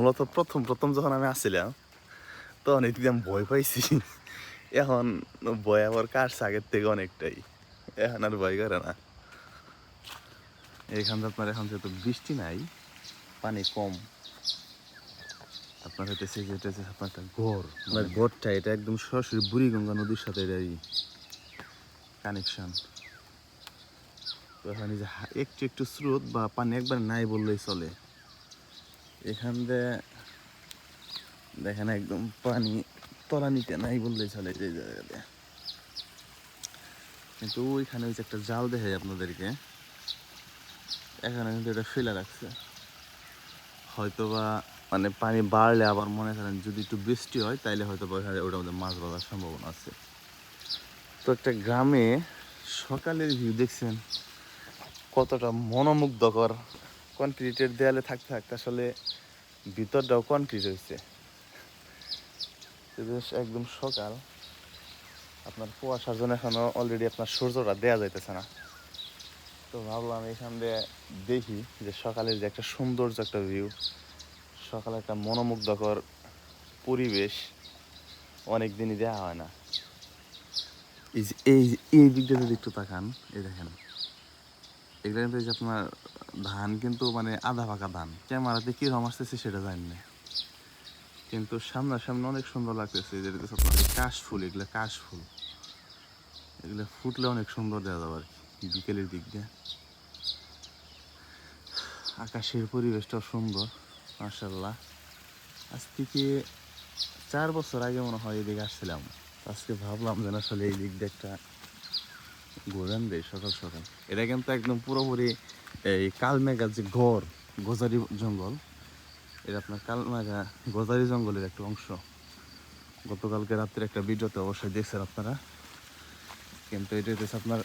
মূলত প্রথম প্রথম যখন আমি আসছিলাম, তখন এদিকে আমি ভয় পাইছি। এখন ভয় আবার কাটছে আগের থেকে অনেকটাই। এখন আর ভয় করে না। এখানে আপনার এখন যেহেতু বৃষ্টি নাই, পানি কম। আপনার হইতেছে যে এটা হচ্ছে আপনার একটা ঘর। মানে ঘরটা, এটা একদম সরাসরি বুড়িগঙ্গা নদীর সাথে এটাই কানেকশন তো এখন যে একটু একটু স্রোত বা পানি একবার নাই বললেই চলে। এখান দিয়ে দেখেন একদম পানি তলা নিতে নাই বললে চলে যে জায়গাতে। কিন্তু ওইখানে ওই যে একটা জাল দেখে আপনাদেরকে। এখানে কিন্তু এটা ফেলে রাখছে। হয়তো বা মানে পানি বাড়লে আবার মনে করেন যদি একটু বৃষ্টি হয়, তাইলে হয়তো ওটার মধ্যে মাছ বাঁধার সম্ভাবনা আছে। তো একটা গ্রামে সকালের ভিউ দেখছেন, কতটা মনোমুগ্ধকর। কনক্রিটের দেয়ালে থাকতে থাকতে আসলে ভিতরটাও কনক্রিট হয়েছে। একদম সকাল। আপনার কুয়াশার জন্য এখনও অলরেডি আপনার সূর্যটা দেয়া যাইতেছে না। তো ভাবলাম এখান দিয়ে দেখি যে সকালের যে একটা সৌন্দর্য একটা ভিউ সকালে একটা মনোমুগ্ধকর পরিবেশ অনেক দিনই দেওয়া হয় না। এই এই দিকটা যদি একটু তাকান, এই দেখেন। এগুলো কিন্তু আপনার ধান কিন্তু মানে আধা পাকা ধান। ক্যামেরাতে কি রকম আসতেছে সেটা জানি না। কিন্তু সামনাসামনি অনেক সুন্দর লাগতেছে যেটা হচ্ছে আপনার এই কাশ ফুল, এগুলো কাশ ফুল। এগুলো ফুটলে অনেক সুন্দর দেওয়া যাবে আর কি, বিকেলের দিক দিয়ে। আকাশের পরিবেশটাও সুন্দর মার্শাল্লাহ আজ থেকে চার বছর আগে মনে হয় এদিকে আসছিলাম। আজকে ভাবলাম যেন আসলে এই দিক দিয়ে একটা ঘোরান দেয় সকাল সকাল। এটা কিন্তু একদম পুরোপুরি এই কালমেঘা যে ঘর, গোজারি জঙ্গল, এটা আপনার কালমেঘা গোজারি জঙ্গলের একটা অংশ। গতকালকে রাত্রে একটা ভিডিওতে অবশ্যই দেখছেন আপনারা। কিন্তু এটা হচ্ছে আপনার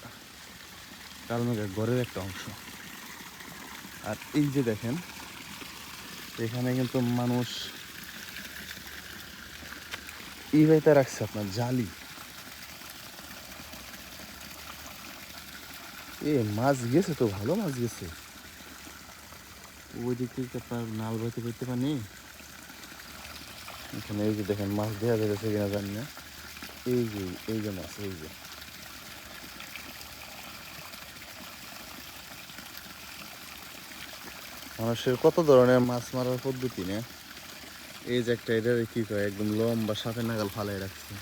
কালমেঘা ঘরের একটা অংশ। আর এই যে দেখেন, এখানে কিন্তু মানুষ ইবাইতে রাখছে আপনার জালি। এ, মাছ তো, ভালো মাছ গেছে ওই দিক থেকে নাল বাইতে করতে পারি এখানে এই যে দেখেন মাছ দেওয়া যাচ্ছে কিনা জানি না। এই যে এই যে মাছ, এই যে। মানুষের কত ধরনের মাছ মারার পদ্ধতি না? এই যে একটা এটা কি কয়, একদম লম্বা সাপের নাগাল ফালাই রাখছে।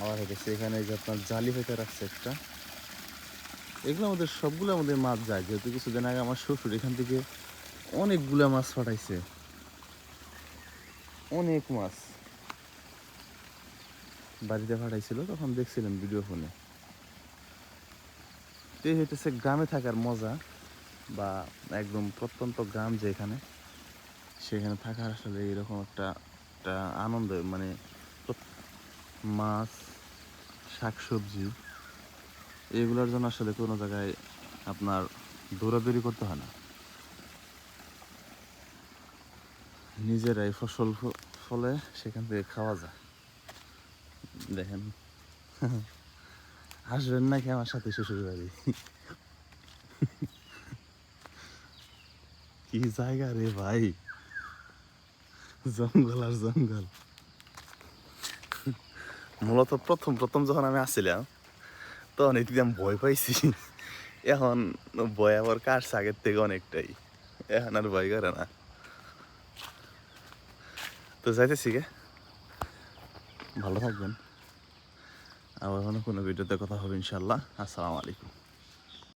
আবার হচ্ছে এখানে যে আপনার জালি হইতে রাখছে একটা। এগুলো আমাদের সবগুলো আমাদের মাছ যায়। যেহেতু কিছুদিন আগে আমার শ্বশুর এখান থেকে অনেকগুলো মাছ পাঠাইছে। অনেক মাছ। বাড়িতে পাঠাইছিল, তখন দেখছিলাম ভিডিও ফোনে এই হইতেছে গ্রামে থাকার মজা, বা একদম প্রত্যন্ত গ্রাম যেখানে, সেখানে থাকার আসলে এরকম একটা একটা আনন্দ মানে মাছ, শাকসবজি। এগুলোর জন্য আসলে কোনো জায়গায় আপনার দৌড়াদৌড়ি করতে হয় না। নিজেরাই ফসল ফলে সেখান থেকে খাওয়া যায়। দেখেন। আসবেন নাকি আমার সাথে শ্বশুর বাড়ি? কি জায়গা রে ভাই? জঙ্গল আর জঙ্গল। মূলত প্রথম প্রথম যখন আমি আসছিলাম তখন অনেক আমি ভয় পাইছি। এখন ভয় আবার কার আগের থেকে অনেকটাই। এখন আর ভয় করে না। তো যাইতেছি গে। ভালো থাকবেন। আবার কোনো ভিডিওতে কথা হবে ইনশাল্লাহ আসসালামু আলাইকুম।